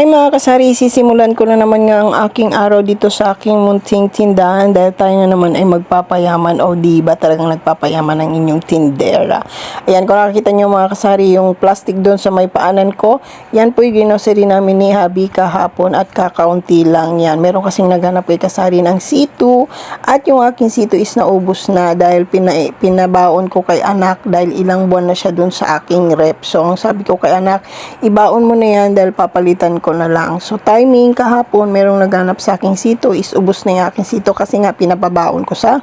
Ay mga kasari, sisimulan ko na naman nga ang aking araw dito sa aking munting tindahan dahil tayo na naman ay magpapayaman o di ba talagang nagpapayaman ang inyong tindera. Ayan, kung nakikita nyo mga kasari, yung plastic doon sa may paanan ko, yan po yung grocery namin ni Habi kahapon at kakaunti lang yan. Meron kasing naghanap kay kasari ng C2 at yung aking C2 is naubos na dahil pina, pinabaon ko kay anak dahil ilang buwan na siya doon sa aking rep. So, ang sabi ko kay anak, ibaon mo na yan dahil papalitan ko na lang. So, timing kahapon, merong naghanap sa aking sito is ubos na yung aking sito kasi nga pinapabaon ko sa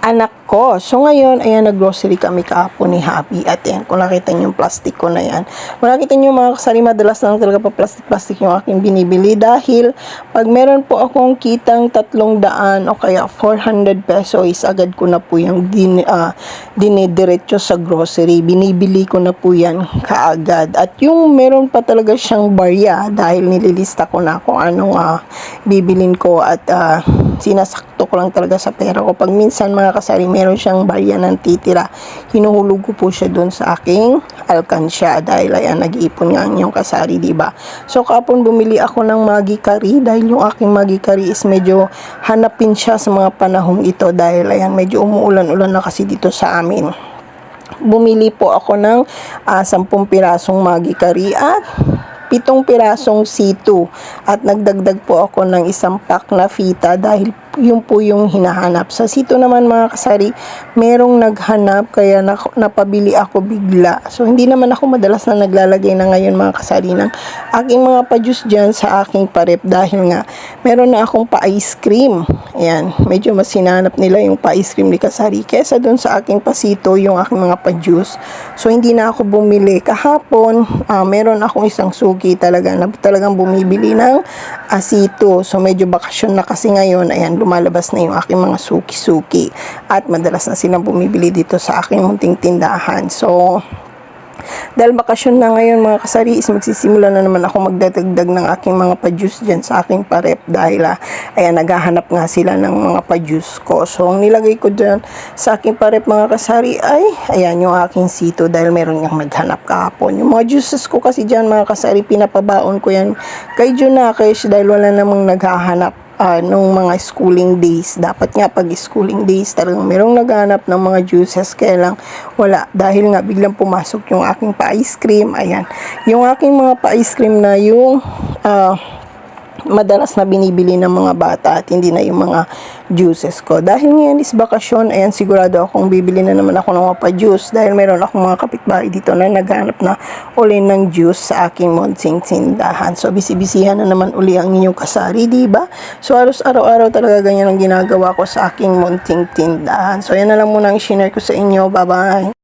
anak ko. So, ngayon, ayan, nag-grocery kami kahapon ni Happy. At yan, kung nakita niyo yung plastic ko na yan. Kung nakita niyo mga kasari, madalas lang talaga pa plastic-plastic yung aking binibili. Dahil, pag meron po akong kitang tatlong daan o kaya 400 peso is agad ko na po yung din, uh, dinidiretso sa grocery. Binibili ko na po yan kaagad. At yung meron pa talaga siyang barya dahil nililista ko na kung anong uh, bibilin ko at uh, sinasakto ko lang talaga sa pera ko. Pag minsan mga kasari, meron siyang barya ng titira. Hinuhulog ko po siya doon sa aking alkansya dahil ayan, nag-iipon nga ang inyong kasari, ba? So, kapon bumili ako ng Maggi Curry dahil yung aking Maggi Curry is medyo hanapin siya sa mga panahong ito dahil ayan, medyo umuulan-ulan na kasi dito sa amin bumili po ako ng uh, 10 pirasong Maggi Curry at pitong pirasong C2 at nagdagdag po ako ng isang pack na fita dahil yun po yung hinahanap. Sa sito naman mga kasari, merong naghanap kaya na, napabili ako bigla. So hindi naman ako madalas na naglalagay na ngayon mga kasari ng aking mga pa-juice dyan sa aking parep dahil nga meron na akong pa-ice cream. Ayan, medyo mas hinanap nila yung pa-ice cream ni kasari kesa doon sa aking pasito yung aking mga pa-juice. So hindi na ako bumili. Kahapon, uh, meron akong isang sugi talaga na talagang bumibili ng asito. So medyo bakasyon na kasi ngayon. Ayan, lumalabas na yung aking mga suki-suki at madalas na silang bumibili dito sa aking munting tindahan. So, dahil bakasyon na ngayon mga kasari is magsisimula na naman ako magdadagdag ng aking mga pa-juice dyan sa aking parep dahil ah, ayan naghahanap nga sila ng mga pa-juice ko. So ang nilagay ko dyan sa aking parep mga kasari ay ayan yung aking sito dahil meron niyang naghanap kahapon. Yung mga juices ko kasi dyan mga kasari pinapabaon ko yan kay Junakesh dahil wala namang naghahanap uh, nung mga schooling days. Dapat nga pag schooling days talagang merong naghanap ng mga juices kaya lang wala dahil nga biglang pumasok yung aking pa-ice cream. Ayan. Yung aking mga pa-ice cream na yung uh, madalas na binibili ng mga bata at hindi na yung mga juices ko. Dahil ngayon is bakasyon, ayan sigurado akong bibili na naman ako ng mga pa-juice dahil meron akong mga kapitbahay dito na naghanap na uli ng juice sa aking monsing tindahan. So bisibisihan na naman uli ang inyong kasari, di ba? So aros araw-araw talaga ganyan ang ginagawa ko sa aking munting tindahan. So yan na lang muna ang share ko sa inyo. Bye-bye!